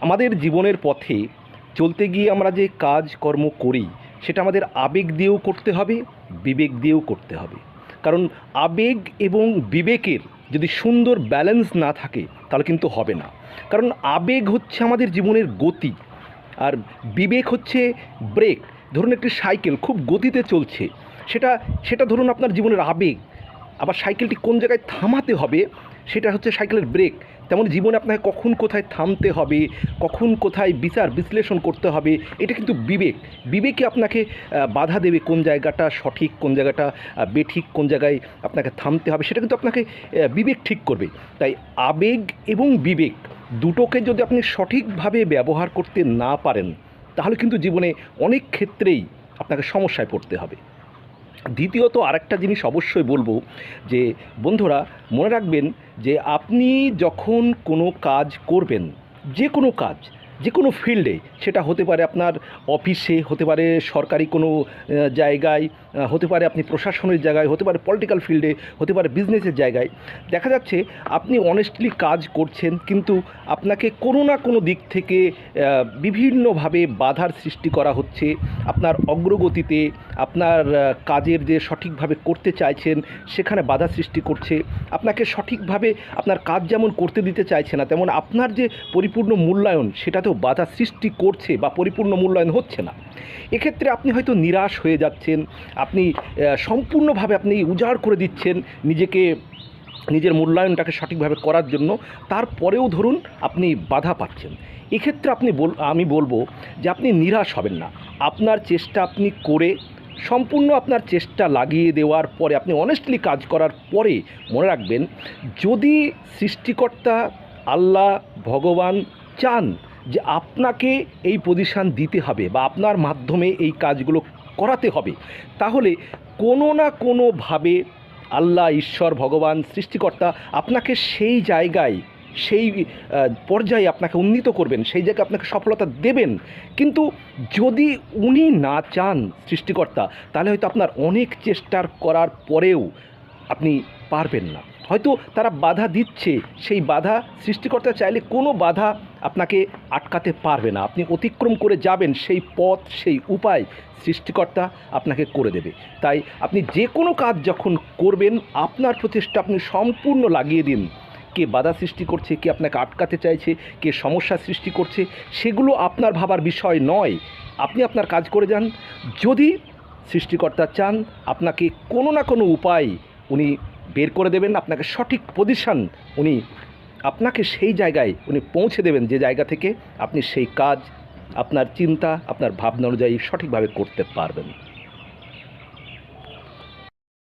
আমাদের জীবনের পথে চলতে গিয়ে আমরা যে কাজ কর্ম করি, সেটা আমাদের আবেগ দিয়েও করতে হবে, বিবেক দিয়েও করতে হবে। কারণ আবেগ এবং বিবেকের যদি সুন্দর ব্যালেন্স না থাকে, তাহলে কিন্তু হবে না। কারণ আবেগ হচ্ছে আমাদের জীবনের গতি, আর বিবেক হচ্ছে ব্রেক ধরুন একটি সাইকেল খুব গতিতে চলছে, সেটা সেটা ধরুন আপনার জীবনের আবেগ। আবার সাইকেলটি কোন জায়গায় থামাতে হবে, সেটা হচ্ছে সাইকেলের ব্রেক তেমন জীবনে আপনাকে কখন কোথায় থামতে হবে, কখন কোথায় বিচার বিশ্লেষণ করতে হবে, এটা কিন্তু বিবেক। বিবেকে আপনাকে বাধা দেবে কোন জায়গাটা সঠিক, কোন জায়গাটা বেঠিক, কোন জায়গায় আপনাকে থামতে হবে, সেটা কিন্তু আপনাকে বিবেক ঠিক করবে। তাই আবেগ এবং বিবেক দুটোকে যদি আপনি সঠিকভাবে ব্যবহার করতে না পারেন, তাহলে কিন্তু জীবনে অনেক ক্ষেত্রেই আপনাকে সমস্যায় পড়তে হবে। দ্বিতীয়ত আরেকটা জিনিস অবশ্যই বলব যে, বন্ধুরা, মনে রাখবেন যে, আপনি যখন কোনো কাজ করবেন, যে কোনো কাজ, যে কোনো ফিল্ডে, সেটা হতে পারে আপনার অফিসে, হতে পারে সরকারি কোনো জায়গায় হতে পারে আপনি প্রশাসনের জায়গায়, হতে পারে পলিটিক্যাল ফিল্ডে হতে পারে বিজনেসের জায়গায়। দেখা যাচ্ছে আপনি অনেস্টলি কাজ করছেন, কিন্তু আপনাকে কোনো না কোনো দিক থেকে বিভিন্নভাবে বাধার সৃষ্টি করা হচ্ছে। আপনার অগ্রগতিতে, আপনার কাজের যে সঠিকভাবে করতে চাইছেন, সেখানে বাধা সৃষ্টি করছে। আপনাকে সঠিকভাবে আপনার কাজ যেমন করতে দিতে চাইছে না, তেমন আপনার যে পরিপূর্ণ মূল্যায়ন, সেটাতেও বাধা সৃষ্টি করছে বা পরিপূর্ণ মূল্যায়ন হচ্ছে না। এক্ষেত্রে আপনি হয়তো নিরাশ হয়ে যাচ্ছেন আপনি সম্পূর্ণভাবে আপনি উজাড় করে দিচ্ছেন নিজেকে, নিজের মূল্যায়নটাকে সঠিকভাবে করার জন্য। তারপরেও ধরুন আপনি বাধা পাচ্ছেন। এক্ষেত্রে আপনি বল, আমি বলব যে আপনি নিরাশ হবেন না। আপনার চেষ্টা আপনি করে, সম্পূর্ণ আপনার চেষ্টা লাগিয়ে দেওয়ার পরে, আপনি অনেস্টলি কাজ করার পরে মনে রাখবেন, যদি সৃষ্টিকর্তা আল্লাহ, ভগবান চান যে আপনাকে এই পজিশান দিতে হবে বা আপনার মাধ্যমে এই কাজগুলো করাতে হবে। তাহলে কোনো না কোনোভাবে আল্লাহ, ঈশ্বর, ভগবান, সৃষ্টিকর্তা আপনাকে সেই জায়গায়, সেই পর্যায়ে আপনাকে উন্নীত করবেন, সেই জায়গায় আপনাকে সফলতা দেবেন। কিন্তু যদি উনি না চান সৃষ্টিকর্তা, তাহলে হয়তো আপনার অনেক চেষ্টার করার পরেও আপনি পারবেন না। হয়তো তারা বাধা দিচ্ছে। সেই বাধা সৃষ্টিকর্তা চাইলে কোনো বাধা আপনাকে আটকাতে পারবে না। আপনি অতিক্রম করে যাবেন, সেই পথ, সেই উপায় সৃষ্টিকর্তা আপনাকে করে দেবে। তাই আপনি যে কোনো কাজ যখন করবেন, আপনার প্রচেষ্টা আপনি সম্পূর্ণ লাগিয়ে দিন। কে বাধা সৃষ্টি করছে, কে আপনাকে আটকাতে চাইছে, কে সমস্যা সৃষ্টি করছে, সেগুলো আপনার ভাবার বিষয় নয়। আপনি আপনার কাজ করে যান। যদি সৃষ্টিকর্তা চান, আপনাকে কোনো না কোনো উপায় উনি বের করে দেবেন, আপনাকে সঠিক পজিশান উনি, আপনাকে সেই জায়গায় উনি পৌঁছে দেবেন যে জায়গা থেকে আপনি সেই কাজ, আপনার চিন্তা, আপনার ভাবনা অনুযায়ী সঠিকভাবে করতে পারবেন।